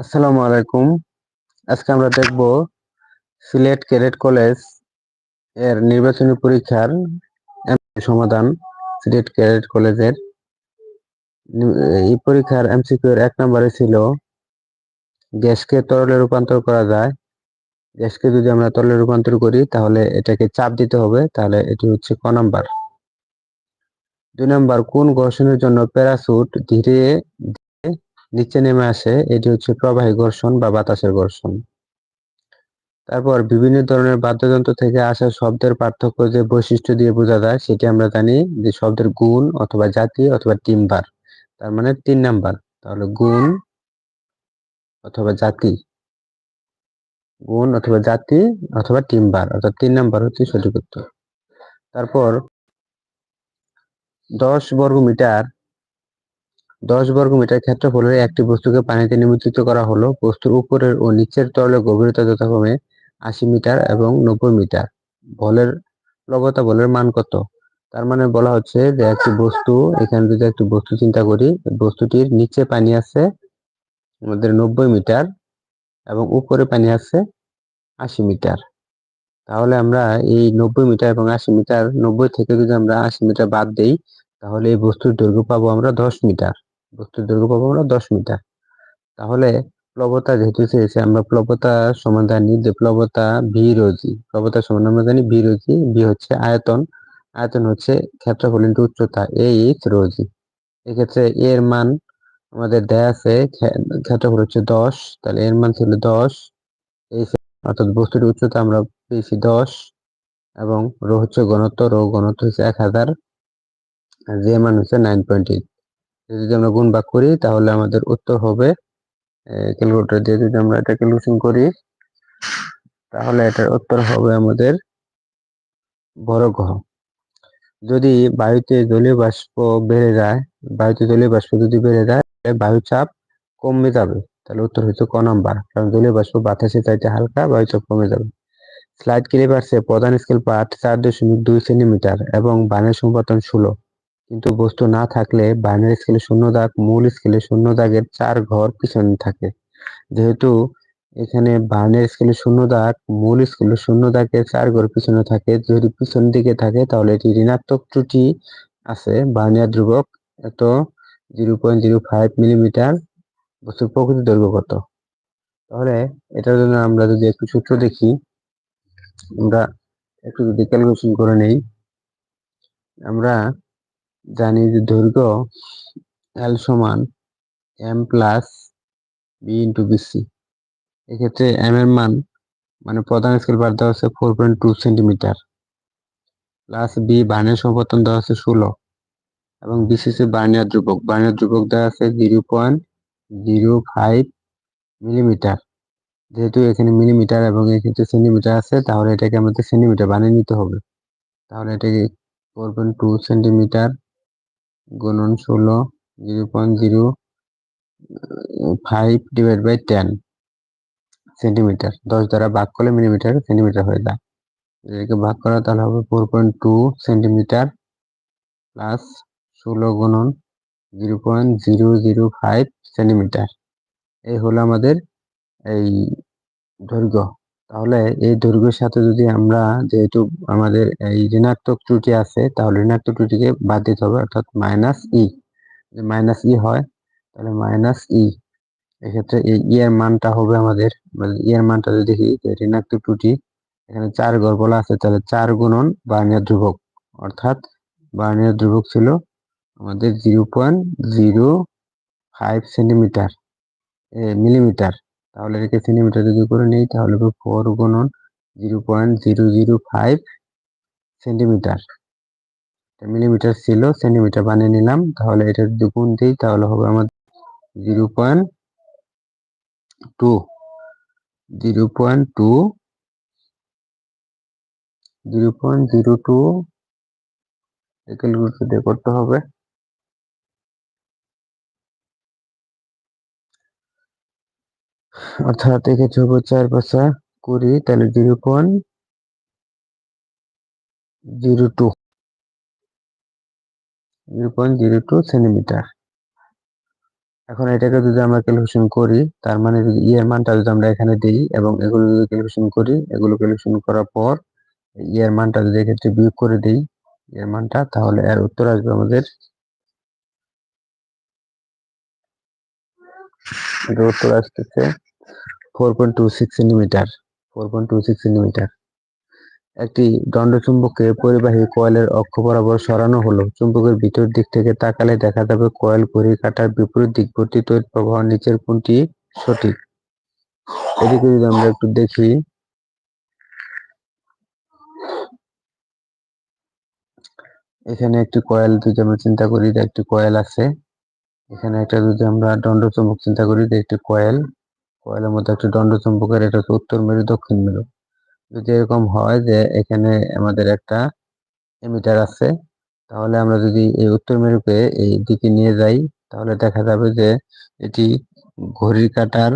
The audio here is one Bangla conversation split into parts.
আসসালামু আলাইকুম। আজকে আমরা দেখব সিলেট ক্যাডেট কলেজের নির্বাচনী পরীক্ষার সমাধান সিলেট ক্যাডেট কলেজের। এই পরীক্ষার এমসিকিউ এর এক নম্বরে ছিল, গ্যাসকে তরলে রূপান্তর করা যায়। গ্যাসকে যদি আমরা তরলে রূপান্তর করি, তাহলে এটাকে চাপ দিতে হবে, তাহলে এটি হচ্ছে ক নাম্বার। দুই নাম্বার, কোন ঘর্ষণের জন্য প্যারাসুট ধীরে নিচে নেমে আসে, এটি হচ্ছে প্রবাহী ঘর্ষণ বা বাতাসের ঘর্ষণ। তারপর বিভিন্ন ধরনের বাদ্যযন্ত্র থেকে আসা শব্দের পার্থক্য যে বৈশিষ্ট্য দিয়ে বোঝা যায়, সেটি আমরা জানি যে শব্দের গুণ অথবা জাতি অথবা টিম্বার, তার মানে তিন নাম্বার, তাহলে গুণ অথবা জাতি, গুণ অথবা জাতি অথবা টিম্বার, অর্থাৎ তিন নাম্বার হচ্ছে সঠিক উত্তর। তারপর দশ বর্গ মিটার দশ বর্গ মিটার ক্ষেত্রফলের একটি বস্তুকে পানিতে নিমজ্জিত করা হলো। বস্তুর উপরের ও নিচের তরলের গভীরতা যথাক্রমে আশি মিটার এবং নব্বই মিটার। বলের প্লবতা বলের মান কত? তার মানে বলা হচ্ছে যে একটি বস্তু, এখানে যদি একটি বস্তু চিন্তা করি, বস্তুটির নিচে পানি আছে আমাদের নব্বই মিটার এবং উপরে পানি আছে আশি মিটার। তাহলে আমরা এই নব্বই মিটার এবং আশি মিটার, নব্বই থেকে যদি আমরা আশি মিটার বাদ দেই, তাহলে এই বস্তুর দৈর্ঘ্য পাবো আমরা দশ মিটার। বস্তুর দৈর্ঘ্য পাবো আমরা দশ মিটার। তাহলে প্লবতা যেহেতু চেয়েছে, আমরা প্লবতা সমান জানি যে প্লবতা ভি রোজি প্লবতা সমান আমরা জানি ভি রোজি ভি হচ্ছে আয়তন। আয়তন হচ্ছে ক্ষেত্রফল ইন্টু উচ্চতা এইচ রোজি এক্ষেত্রে এর মান আমাদের দেয়া আছে ক্ষেত্রফল হচ্ছে দশ। তাহলে এর মান ছিল দশ। এই অর্থাৎ বস্তুর উচ্চতা আমরা পেয়েছি দশ এবং রো হচ্ছে ঘনত্ব, রো ঘনত্ব হচ্ছে এক হাজার। যে মান হচ্ছে নাইন পয়েন্ট এইট যদি আমরা গুণ ভাগ করি, তাহলে আমাদের উত্তর হবে ক্যালকুলেটর দিয়ে যদি আমরা এটা ক্যালকুলেশন করি, তাহলে এটার উত্তর হবে আমাদের বড় গ্রহ যদি বায়ুতে জলীয় বাষ্প বেড়ে যায়, বায়ুতে জলীয় বাষ্প যদি বেড়ে যায় বায়ু চাপ কমে যাবে। তাহলে উত্তর হচ্ছে ক নাম্বার, কারণ জলীয় বাষ্প বাতাসে চাইতে হালকা, বায়ু চাপ কমে যাবে। স্লাইড ক্লিপার্সে প্রধান স্কেল পাঠ চার দশমিক দুই সেন্টিমিটার এবং বানের সম্পাদন ষোলো। কিন্তু বস্তু না থাকলে বানের স্কেলে শূন্য দাগ, মূল স্কেলে শূন্য দাগের চার ঘর পিছনে থাকে। যেহেতু এখানে বার্নের স্কেলে শূন্য দাগ, মূল স্কেলে শূন্য দাগের চার ঘর পিছনে থাকে, যদি পিছন দিকে থাকে, তাহলে এটি ঋণাত্মক ত্রুটি আছে বার্নিয়ার ধ্রুবক এত zero point zero five millimetre বস্তুর প্রকৃত দৈর্ঘ্য কত? তাহলে এটার জন্য আমরা যদি একটু সূত্র দেখি, আমরা একটু যদি ক্যালকুলেশন করে নেই, আমরা জানি যে দৈর্ঘ্য এল সমান M plus V into VC এক্ষেত্রে এম এর মান মানে প্রধান স্কেল বার দেওয়া হচ্ছে four point two centimetre plus V বার্নের সম্পর্তন দেওয়া হচ্ছে ষোলো। এবং বিসিসি বার্নিয়ার ধ্রুবক। বার্নিয়ার ধ্রুবক দেওয়া আছে zero point zero five millimetre যেহেতু এখানে মিলিমিটার এবং এক্ষেত্রে সেন্টিমিটার আছে, তাহলে এটাকে আমাদের সেন্টিমিটার বানিয়ে নিতে হবে। তাহলে এটাকে ফোর পয়েন্ট টু সেন্টিমিটার গুণন ষোলো, zero point zero five divide by ten centimetre দশ দ্বারা ভাগ করলে মিলিমিটার সেন্টিমিটার হয়ে যায়। এটাকে ভাগ করা তাহলে হবে four point two centimetre plus ষোলো গুণন zero point zero zero five centimetre এই হলো আমাদের এই দৈর্ঘ্য। তাহলে এই দৈর্ঘ্যের সাথে যদি আমরা যেহেতু আমাদের এই ঋণাত্মক ত্রুটি আছে, তাহলে ঋণাত্মক ত্রুটিকে বাদ দিতে হবে, অর্থাৎ মাইনাস ই যদি মাইনাস ই হয়, তাহলে মাইনাস ই এক্ষেত্রে এই ই এর মানটা হবে আমাদের ই এর মানটা যদি দেখি ঋণাত্মক ত্রুটি, এখানে চার ঘর বলা আছে, তাহলে চার গুণন বার্নিয়ার ধ্রুবক, অর্থাৎ বার্নিয়ার ধ্রুবক ছিল আমাদের zero point zero five centimetre millimetre তাহলে এটাকে সেন্টিমিটার যদি করে নিই, তাহলে হবে ফোর গুণন zero point zero zero five centimetre millimetre ছিল সেন্টিমিটার বানিয়ে নিলাম, তাহলে এটা যদি গুণ দিই, তাহলে হবে আমাদের zero point two zero point two zero point zero two calculator করতে হবে। অর্থাৎ এক্ষেত্রে হবে চার পাঁচা কুড়ি, তাহলে zero point zero two. Zero point zero two centimetre. এখন এটাকে যদি আমরা ক্যালকুলেশন করি, তার মানে যদি ই এর মানটা যদি আমরা এখানে দিই এবং এগুলো যদি ক্যালকুলেশন করি, এগুলো ক্যালকুলেশন করার পর ই এর মানটা যদি এক্ষেত্রে বিয়োগ করে দিই ই এর মানটা, তাহলে এর উত্তর আসবে আমাদের এটার উত্তর আসতেছে four point two six centimetre four point two six centimetre একটি দণ্ডচুম্বককে পরিবাহী কয়েলের অক্ষ বরাবর সরানো হলো। চুম্বকের ভিতর দিক থেকে তাকালে দেখা যাবে কয়েল ঘড়ি কাটার বিপরীত দিকবর্তী তড়িৎ প্রবাহ নিচের কোনটি সঠিক। এদিকে যদি আমরা একটু দেখি, এখানে একটি কয়েল, যদি আমরা চিন্তা করি একটি কয়েল আছে এখানে একটা যদি আমরা দণ্ড চুম্বক চিন্তা করি যে একটি কয়েল, কয়েলের মধ্যে একটি দণ্ড চুম্বকের এটা হচ্ছে উত্তর মেরু, দক্ষিণ মেরু। যদি এরকম হয় যে এখানে আমাদের একটা এমিটার আছে, তাহলে আমরা যদি এই উত্তর মেরুকে এই দিকে নিয়ে যাই, তাহলে দেখা যাবে যে এটি ঘড়ির কাটার,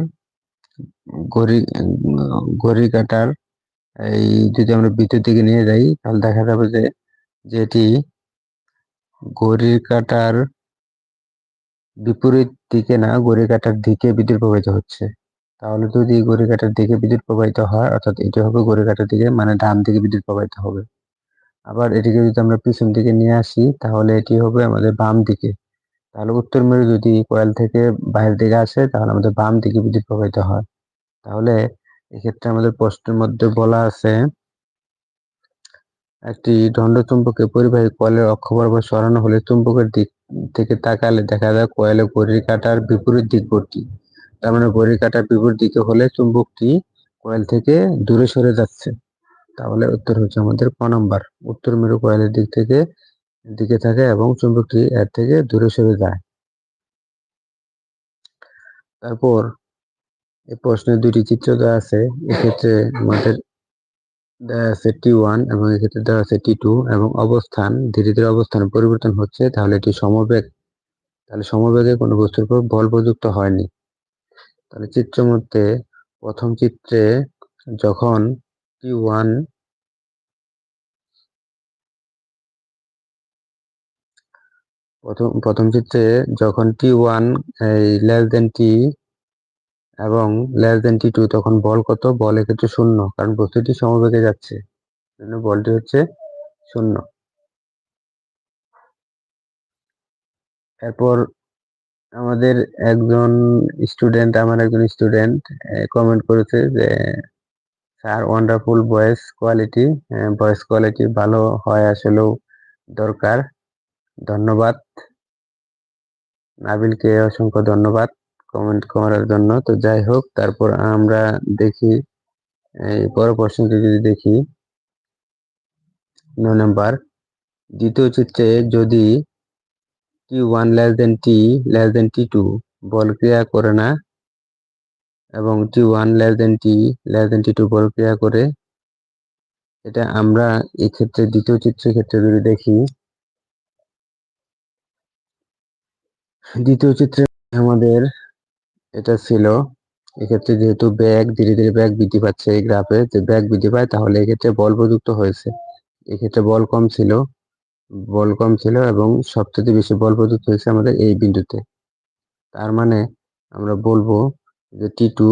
ঘড়ি, ঘড়ির কাটার এই যদি আমরা বিদ্যুৎ দিকে নিয়ে যাই, তাহলে দেখা যাবে যে যেটি ঘড়ির কাটার বিপরীত দিকে না ঘড়ি কাটার দিকে বিদ্যুৎ প্রবাহিত হচ্ছে। তাহলে যদি ঘড়ি কাটার দিকে বিদ্যুৎ প্রবাহিত হয়, অর্থাৎ এটি হবে ঘড়ি কাটার দিকে মানে ডান দিকে বিদ্যুৎ প্রবাহিত হবে। আবার এটিকে যদি আমরা পিছন দিকে নিয়ে আসি, তাহলে এটি হবে আমাদের বাম দিকে। তাহলে উত্তর মেরু যদি কয়েল থেকে বাইরের দিকে আসে, তাহলে আমাদের বাম দিকে বিদ্যুৎ প্রবাহিত হয়। তাহলে এক্ষেত্রে আমাদের প্রশ্নের মধ্যে বলা আছে, একটি দণ্ড চুম্বকে পরিবাহী কয়েলের অক্ষ বরাবর সরানো হলে চুম্বকের দিক থেকে তাকালে দেখা যায় কয়েলে ঘড়ির কাটার বিপরীত দিকবর্তী তার মানে ঘড়ির কাটার বিপরীত দিকে হলে চুম্বকটি কয়েল থেকে দূরে সরে যাচ্ছে। তাহলে উত্তর হচ্ছে আমাদের ক নম্বর। উত্তর মেরু কয়েলের দিক থেকে দিকে থাকে এবং চুম্বকটি এর থেকে দূরে সরে যায়। তারপর এই প্রশ্নের দুটি চিত্র দেওয়া আছে। এক্ষেত্রে আমাদের দেওয়া আছে টি ওয়ান এবং এক্ষেত্রে দেওয়া আছে টি টু এবং অবস্থান, ধীরে ধীরে অবস্থান পরিবর্তন হচ্ছে, তাহলে এটি সমবেগ। তাহলে সমবেগে কোনো বস্তুর উপর বল প্রযুক্ত হয়নি। তাহলে চিত্র মধ্যে প্রথম চিত্রে যখন টি ওয়ান প্রথম প্রথম চিত্রে যখন টি ওয়ান লেস দেন টি এবং লেস দেন টি টু তখন বল কত? বল এক্ষেত্রে শূন্য, কারণ বস্তুটি সমবেগে যাচ্ছে। বলটি হচ্ছে শূন্য। এরপর আমাদের একজন স্টুডেন্ট আমার একজন স্টুডেন্ট কমেন্ট করেছে যে sir wonderful voice quality voice quality ভালো হয় আসলেও দরকার। ধন্যবাদ। নাবিলকে অসংখ্য ধন্যবাদ। কমেন্ট করার জন্য। তো যাই হোক, তারপর আমরা দেখি পর প্রশ্নটি যদি দেখি। নয় নাম্বার, দ্বিতীয় চিত্রে যদি T one less than T less than T two বল ক্রিয়া করে না, এবং T one less than T less than T two বল ক্রিয়া করে, এটা আমরা এই ক্ষেত্রে দ্বিতীয় চিত্রের ক্ষেত্রে যদি দেখি, দ্বিতীয় চিত্রে আমাদের এটা ছিল। এক্ষেত্রে যেহেতু ব্যাগ ধীরে ধীরে ব্যাগ বৃদ্ধি পাচ্ছে এই গ্রাফে যে ব্যাগ বৃদ্ধি পায়, তাহলে এক্ষেত্রে বল প্রযুক্ত হয়েছে। এক্ষেত্রে বল কম ছিল। বল কম ছিল এবং সবচেয়ে বেশি বল প্রযুক্ত হয়েছে আমাদের এই বিন্দুতে। তার মানে আমরা বলব যে টি টু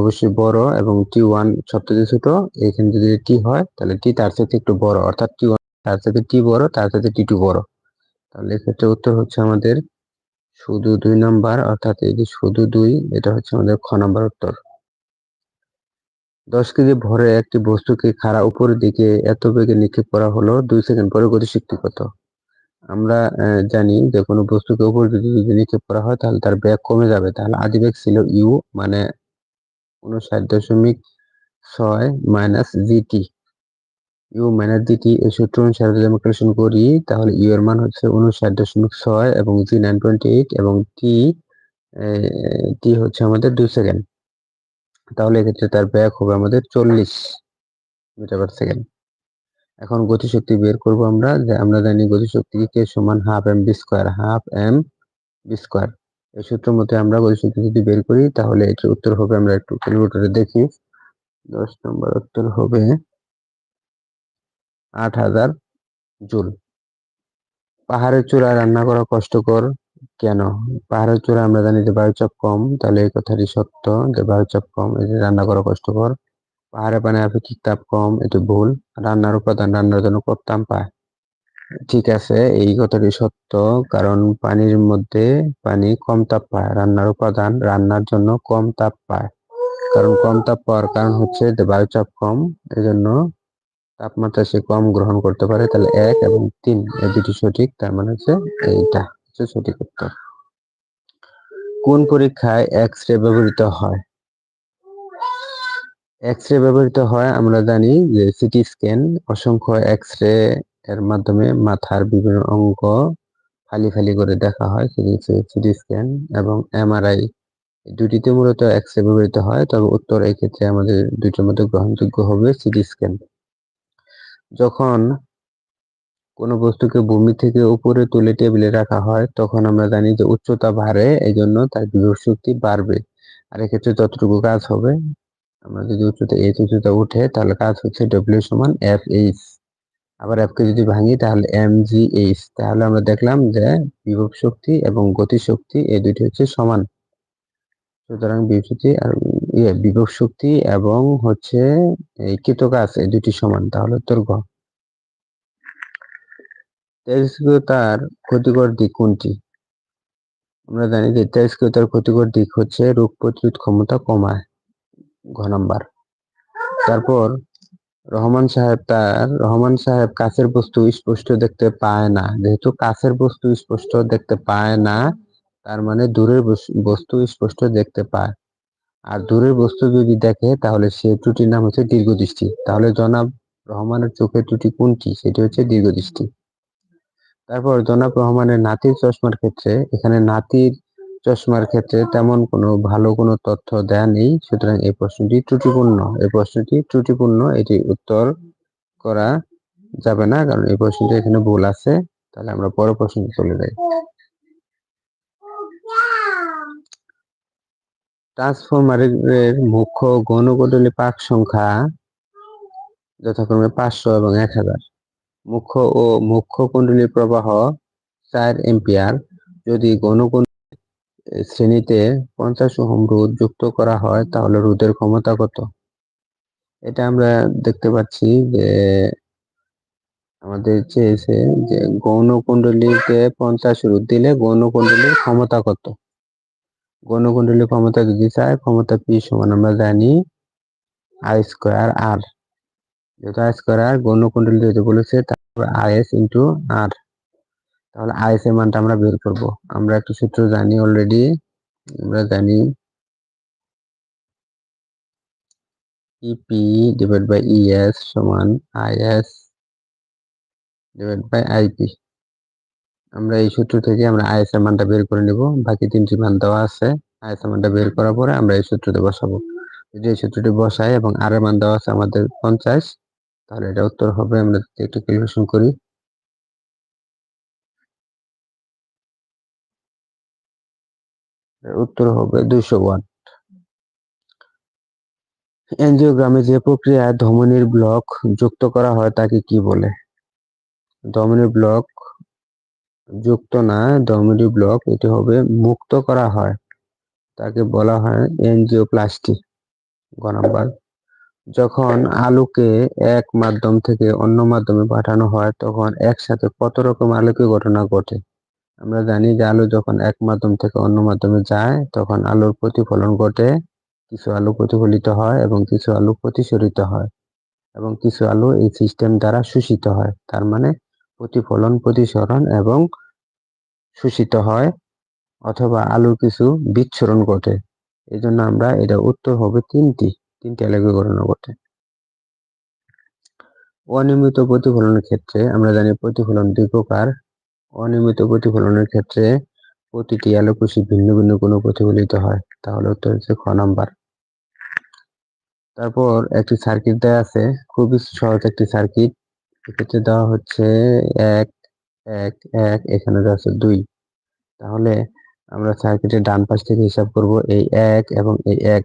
অবশ্যই বড় এবং টি ওয়ান সবচেয়ে ছোট। এখানে যদি টি হয়, তাহলে টি তার সাথে একটু বড়। অর্থাৎ টি ওয়ান তার সাথে টি বড়, তার সাথে টি টু বড়। তাহলে এক্ষেত্রে উত্তর হচ্ছে আমাদের শুধু দুই নাম্বার, অর্থাৎ এই যে শুধু দুই, এটা হচ্ছে আমাদের খ নাম্বার উত্তর। দশ কেজি ভরে একটি বস্তুকে খাড়া উপরের দিকে এত বেগে নিক্ষেপ করা হলো, দুই সেকেন্ড পরে গতিশক্তি কত আমরা জানি যে কোনো বস্তুকে উপর যদি নিক্ষেপ করা হয়, তাহলে তার ব্যাগ কমে যাবে। তাহলে আদি ব্যাগ ছিল ইউ মানে উনষাট দশমিক ছয় minus GT U minus GT এই সূত্র অনুসারে যদি আমরা ক্যালকুলেশন করি, তাহলে ইউ এর মান হচ্ছে উনষাট দশমিক ছয় এবং জি নাইন পয়েন্ট এইট এবং টি টি হচ্ছে আমাদের দুই সেকেন্ড। তাহলে এক্ষেত্রে তার ব্যাক হবে আমাদের চল্লিশ মিটার পার সেকেন্ড এখন গতিশক্তি বের করব আমরা, যে আমরা জানি গতিশক্তি কে সমান half M V square, half M V square. এই সূত্র মতে আমরা গতিশক্তি যদি বের করি, তাহলে এটির উত্তর হবে, আমরা একটু ক্যালকুলেটরে দেখি। দশ নম্বর উত্তর হবে আট হাজার জুল। পাহাড়ের চূড়ায় রান্না করা কষ্টকর কেন? পাহাড়ের চূড়া আমরা জানি যে বায়ুচাপ কম, তাহলে এই কথাটি সত্য যে বায়ুচাপ কম যে রান্না করা কষ্টকর। পাহাড়ে পানি আপেক্ষিক তাপ কম, এটি ভুল। রান্নার উপাদান রান্নার জন্য কম তাপ পায়। ঠিক আছে, এই কথাটি সত্য, কারণ পানির মধ্যে পানি কম তাপ পায়। রান্নার উপাদান রান্নার জন্য কম তাপ পায়। কারণ কম তাপ পাওয়ার কারণ হচ্ছে বায়ুচাপ কম, এজন্য তাপমাত্রা সে কম গ্রহণ করতে পারে, তাহলে এক এবং তিন এই দুটি সঠিক, তার মানে হচ্ছে এইটা হচ্ছে সঠিক উত্তর। কোন পরীক্ষায় এক্স রে ব্যবহৃত হয়? এক্স রে ব্যবহৃত হয়, আমরা জানি যে সিটি স্ক্যান অসংখ্য এক্স রে এর মাধ্যমে মাথার বিভিন্ন অঙ্গ ফালি ফালি করে দেখা হয়, সেটি হচ্ছে সিটি স্ক্যান এবং এমআরআই দুটিতে মূলত এক্স রে ব্যবহৃত হয়, তবে উত্তর এই ক্ষেত্রে আমাদের দুইটার মধ্যে গ্রহণযোগ্য হবে সিটি স্ক্যান যখন কোনো বস্তুকে ভূমি থেকে উপরে তুলে টেবিলে রাখা হয়, তখন আমরা জানি যে উচ্চতা বাড়ে এই জন্য তার বিভব শক্তি বাড়বে। আর এক্ষেত্রে যতটুকু কাজ হবে, আমরা যদি উচ্চতা এইচ উচ্চতা উঠে, তাহলে কাজ হচ্ছে ডব্লিউ সমান এফ এইচ আবার এফকে যদি ভাঙি, তাহলে এম জি এইচ তাহলে আমরা দেখলাম যে বিভব শক্তি এবং গতি শক্তি এই দুটি হচ্ছে সমান। সুতরাং বিভূতি আর ইয়ে বিভব শক্তি এবং হচ্ছে এই কৃতকাজ, এই দুটি সমান, তাহলে উত্তর গ তেজস্ক্রিয়তার ক্ষতিকর দিক কোনটি? আমরা জানি যে তেজস্ক্রিয়তার ক্ষতিকর দিক হচ্ছে রোগ প্রতিরোধ ক্ষমতা কমায়, ঘ নাম্বার। তারপর রহমান সাহেব তার, রহমান সাহেব কাছের বস্তু স্পষ্ট দেখতে পায় না, যেহেতু কাছের বস্তু স্পষ্ট দেখতে পায় না, তার মানে দূরের বস্তু স্পষ্ট দেখতে পায়। আর দূরের বস্তু যদি দেখে, তাহলে সে ত্রুটির নাম হচ্ছে দীর্ঘদৃষ্টি। তাহলে জনাব রহমানের চোখের ত্রুটি কোনটি? সেটি হচ্ছে দীর্ঘদৃষ্টি। তারপর জনাব রহমানের নাতির চশমার ক্ষেত্রে, এখানে নাতির চশমার ক্ষেত্রে তেমন কোনো ভালো কোনো তথ্য দেয়া নেই, সুতরাং এই প্রশ্নটি ত্রুটিপূর্ণ। এই প্রশ্নটি ত্রুটিপূর্ণ, এটি উত্তর করা যাবে না, কারণ এই প্রশ্নটি এখানে ভুল আছে। তাহলে আমরা পরের প্রশ্নে চলে যাই। ট্রান্সফরমারের মুখ্য গণকৌশলী পাক সংখ্যা যথাক্রমে পাঁচশো এবং এক হাজার। মুখ্য ও মুখ্য কুণ্ডলীর প্রবাহ চার এম্পিয়ার। যদি গণকুণ্ডলী শ্রেণীতে পঞ্চাশ ওহম রোধ যুক্ত করা হয়, তাহলে রোধের ক্ষমতা কত? এটা আমরা দেখতে পাচ্ছি যে, আমাদের চেয়েছে যে গৌণকুণ্ডলীতে পঞ্চাশ রোধ দিলে গৌণকুণ্ডলীর ক্ষমতা কত? গণকুণ্ডলী ক্ষমতা যদি চাই? ক্ষমতা পি সমান আমরা জানি আই স্কোয়ার আর। যেহেতু আই স্কোয়ার আর, গণকুণ্ডলী যেহেতু বলেছে, তারপর আই এস ইন্টু আর। তাহলে আই এস এর মানটা আমরা বের করব। আমরা একটা সূত্র জানি অলরেডি আমরা জানি ইপি ডিভাইড বাই ইএস সমান আইএস ডিভাইড বাই আইপি আমরা এই সূত্র থেকে আমরা আইএস এর মানটা বের করে নেব। বাকি তিনটি মান দেওয়া আছে। আইএস এর মানটা বের করার পরে আমরা এই সূত্রটি বসাবো। যদি এই সূত্রটি বসাই এবং আর এর মান দেওয়া আছে আমাদের পঞ্চাশ, তাহলে এটা উত্তর হবে। আমরা একটু ক্যালকুলেশন করি। উত্তর হবে দুইশো ওয়াট। এনজিওগ্রামে যে প্রক্রিয়ায় ধমনির ব্লক যুক্ত করা হয় তাকে কি বলে? ধমনির ব্লক যুক্ত না ধমনী ব্লক এটি হবে মুক্ত করা হয়। তাকে বলা হয় এনজিওপ্লাস্টি গ নাম্বার। যখন আলুকে এক মাধ্যম থেকে অন্য মাধ্যমে পাঠানো হয়, তখন একসাথে কত রকম আলোকীয় ঘটনা ঘটে? আমরা জানি যে আলু যখন এক মাধ্যম থেকে অন্য মাধ্যমে যায়, তখন আলুর প্রতিফলন ঘটে, কিছু আলু প্রতিফলিত হয় এবং কিছু আলু প্রতিসরিত হয় এবং কিছু আলু এই সিস্টেম দ্বারা শোষিত হয়। তার মানে প্রতিফলন, প্রতিসরণ এবং শোষিত হয় অথবা আলুর কিছু বিচ্ছরণ ঘটে। এই জন্য আমরা এটা উত্তর হবে তিনটি তিনটি আলোকীয় ঘটনা ঘটে। অনিয়মিত প্রতিফলনের ক্ষেত্রে, আমরা জানি প্রতিফলন দুই প্রকার। অনিয়মিত প্রতিফলনের ক্ষেত্রে প্রতিটি আলোকরশ্মি ভিন্ন ভিন্ন কোনো প্রতিফলিত হয়। তাহলে উত্তর হচ্ছে খ নাম্বার। তারপর একটি সার্কিট দেওয়া আছে। খুবই সহজ একটি সার্কিট। এক্ষেত্রে দেওয়া হচ্ছে এক এক এক, এখানে দেওয়া আছে দুই। তাহলে আমরা সার্কিটের ডান পাশ থেকে হিসাব করব এই এক এবং এই এক।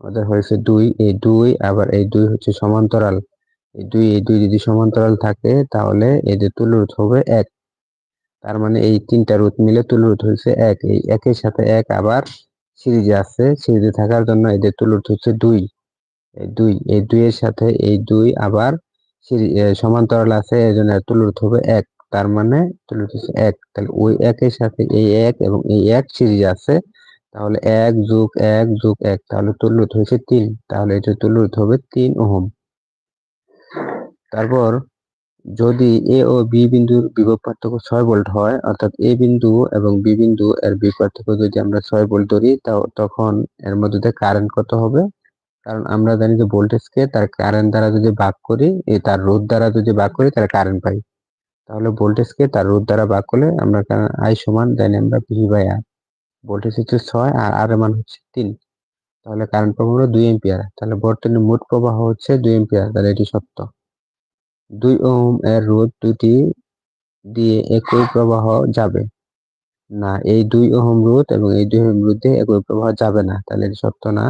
আমাদের হয়েছে দুই, এই দুই, আবার এই দুই হচ্ছে সমান্তরাল। এই দুই এই দুই যদি সমান্তরাল থাকে, তাহলে এদের তুল্যরোধ হবে এক। তার মানে এই তিনটা রুট মিলে তুল রুট হয়েছে এক। এই একের সাথে এক আবার সিরিজে আছে, সিরিজে থাকার জন্য এদের তুল রুট হচ্ছে দুই। এই দুই, এই দুইয়ের সাথে এই দুই আবার সমান্তরাল আছে, এই জন্য তুল রুট হবে এক। তার মানে তুল রুট হচ্ছে এক। তাহলে ওই একের সাথে এই এক এবং এই এক সিরিজ আছে, তাহলে এক যোগ এক যোগ এক, তাহলে তুল রুট হয়েছে তিন। তাহলে এটা তুল রুট হবে তিন ওহম। তারপর যদি এ ও বি বিন্দুর বিভব পার্থক্য ছয় ভোল্ট হয়, অর্থাৎ এ বিন্দু এবং বি বিন্দু এর বিভব পার্থক্য যদি আমরা ছয় ভোল্ট ধরি তখন এর মধ্যে কারেন্ট কত হবে? কারণ আমরা জানি যে ভোল্টেজকে তার কারেন্ট দ্বারা যদি ভাগ করি তার রোধ দ্বারা যদি ভাগ করি তাহলে কারেন্ট পাই। তাহলে ভোল্টেজকে তার রোধ দ্বারা ভাগ করলে আমরা আই সমান জানি আমরা ভি বাই আর ভোল্টেজ হচ্ছে ছয় আর আর মান হচ্ছে তিন। তাহলে কারেন্ট প্রবাহ হলো দুই এম্পিয়ার তাহলে বর্তমানে মোট প্রবাহ হচ্ছে দুই এম্পিয়ার তাহলে এটি সত্য। দুই ওহম এর রোধ দুটি দিয়ে একই প্রবাহ যাবে। না, এই দুই ওহম রোধ এবং এই দুই ওহম রোধে একই প্রবাহ যাবে না, তাহলে এটি সত্য না।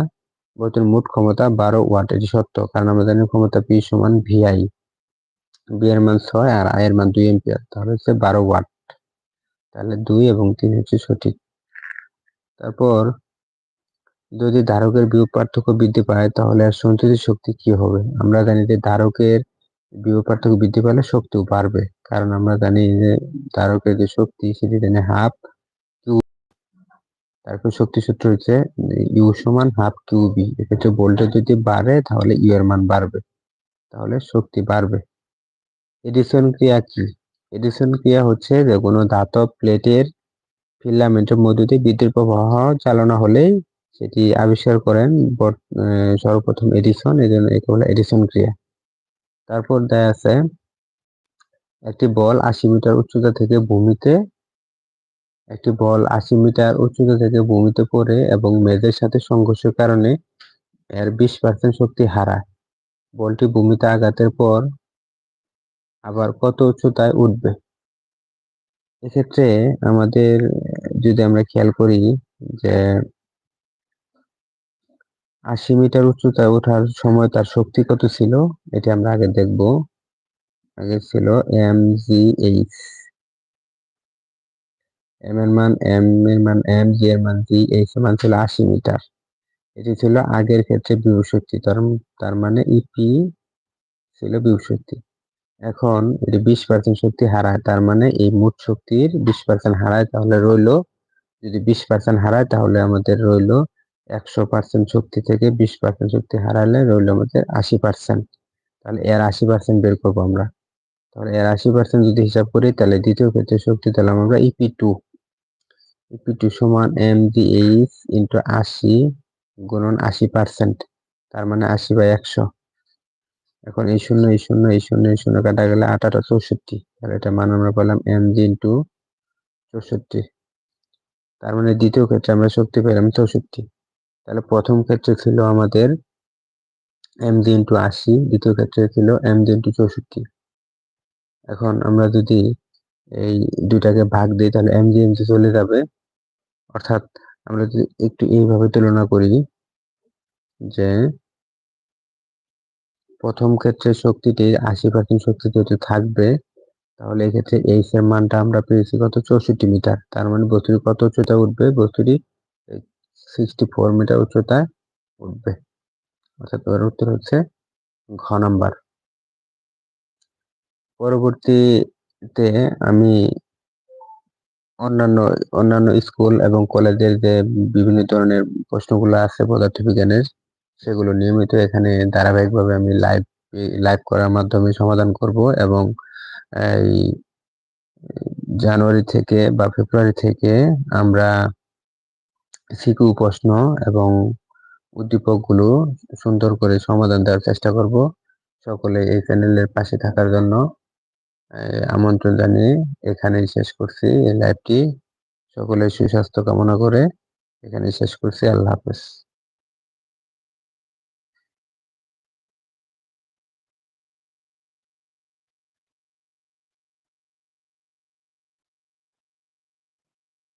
বর্তমানে মোট ক্ষমতা বারো ওয়াট, এটি সত্য, কারণ আমরা জানি ক্ষমতা পি সমান ভিআই বি এর মান ছয় আর আই এর মান দুই এম্পিয়ার তাহলে হচ্ছে বারো ওয়াট। তাহলে দুই এবং তিন হচ্ছে সঠিক। তারপর যদি ধারকের বিয়োগ পার্থক্য বৃদ্ধি পায়, তাহলে আর সঞ্চিত শক্তি কি হবে? আমরা জানি যে ধারকের বিয়োগ পার্থক্য বৃদ্ধি পেলে শক্তিও বাড়বে, কারণ আমরা জানি যে ধারকের যে শক্তি, সেটি জানি হাফ তারপর শক্তি সূত্র হচ্ছে ইউ সমান হাফ কিউ বি এক্ষেত্রে ভোল্টেজ যদি বাড়ে, তাহলে ইউ এর মান বাড়বে। তাহলে শক্তি বাড়বে। এডিসন ক্রিয়া কি? এডিসন ক্রিয়া হচ্ছে যে কোনো ধাতব প্লেটের ফিলামেন্টের মধ্য দিয়ে বিদ্যুৎ প্রবাহ চালনা হলেই সেটি আবিষ্কার করেন সর্বপ্রথম এডিসন এই জন্য একে বলে এডিসন ক্রিয়া। তারপর দেয়া আছে, একটি বল আশি মিটার উচ্চতা থেকে ভূমিতে একটি বল আশি মিটার উচ্চতা থেকে ভূমিতে পড়ে এবং মেঝের সাথে সংঘর্ষের কারণে এর বিশ পার্সেন্ট শক্তি হারায়। বলটি ভূমিতে আঘাতের পর আবার কত উচ্চতায় উঠবে? এক্ষেত্রে আমাদের যদি আমরা খেয়াল করি যে আশি মিটার উচ্চতায় ওঠার সময় তার শক্তি কত ছিল? এটি আমরা আগে দেখব। আগে ছিল এম জি এইচ এম এর মান এম এর মান এম জি এর মান জি এইচ এর মান ছিল আশি মিটার। এটি ছিল আগের ক্ষেত্রে বিভব শক্তি তার মানে ইপি e ছিল বিভব শক্তি এখন এটি বিশ পার্সেন্ট শক্তি হারায়, তার মানে এই মোট শক্তির বিশ পার্সেন্ট হারায়, তাহলে রইল, যদি বিশ পার্সেন্ট হারায়, তাহলে আমাদের রইল একশো পার্সেন্ট শক্তি থেকে বিশ পার্সেন্ট শক্তি হারালে রইল আমাদের আশি পার্সেন্ট তাহলে এর আশি পার্সেন্ট বের করব আমরা। তাহলে এর আশি পার্সেন্ট যদি হিসাব করি, তাহলে দ্বিতীয় ক্ষেত্রে শক্তি দিলাম আমরা ইপি টু ইপি টু সমান এম ডি এইচ ইন্টু আশি গুণন আশি পার্সেন্ট তার মানে আশি বাই একশো। এখন এই শূন্য এই শূন্য এই শূন্য এই শূন্য কাটা গেলে আটাটা চৌষট্টি। তাহলে এটা মান আমরা পেলাম এম জি ইন্টু চৌষট্টি। তার মানে দ্বিতীয় ক্ষেত্রে আমরা শক্তি পেলাম চৌষট্টি। তাহলে প্রথম ক্ষেত্রে ছিল আমাদের এম জি ইন্টু আশি, দ্বিতীয় ক্ষেত্রে ছিল এম জি ইন্টু চৌষট্টি। এখন আমরা যদি এই দুইটাকে ভাগ দিই, তাহলে এম জি এম জি চলে যাবে অর্থাৎ আমরা যদি একটু এইভাবে তুলনা করি যে প্রথম ক্ষেত্রে শক্তিটি আশি পার্সেন্ট শক্তি যদি থাকবে, তাহলে এক্ষেত্রে এইচ এর মানটা আমরা পেয়েছি কত? চৌষট্টি মিটার। তার মানে বস্তুটি কত উচ্চতা উঠবে? বস্তুটি সিক্সটি ফোর মিটার উচ্চতায় উঠবে। অর্থাৎ ওর উত্তর হচ্ছে ঘ নাম্বার। পরবর্তীতে আমি অন্যান্য অন্যান্য স্কুল এবং কলেজের যে বিভিন্ন ধরনের প্রশ্নগুলো আছে পদার্থবিজ্ঞানের, সেগুলো নিয়মিত এখানে ধারাবাহিকভাবে আমি লাইভ লাইভ করার মাধ্যমে সমাধান করব এবং এই জানুয়ারি থেকে বা ফেব্রুয়ারি থেকে আমরা সিকিউ প্রশ্ন এবং উদ্দীপকগুলো সুন্দর করে সমাধান দেওয়ার চেষ্টা করব সকলে এই চ্যানেলের পাশে থাকার জন্য। আমন্ত্রণ জানিয়ে এখানেই শেষ করছি এই লাইভটি সকলের সুস্বাস্থ্য কামনা করে এখানে শেষ করছি। আল্লাহ হাফেজ।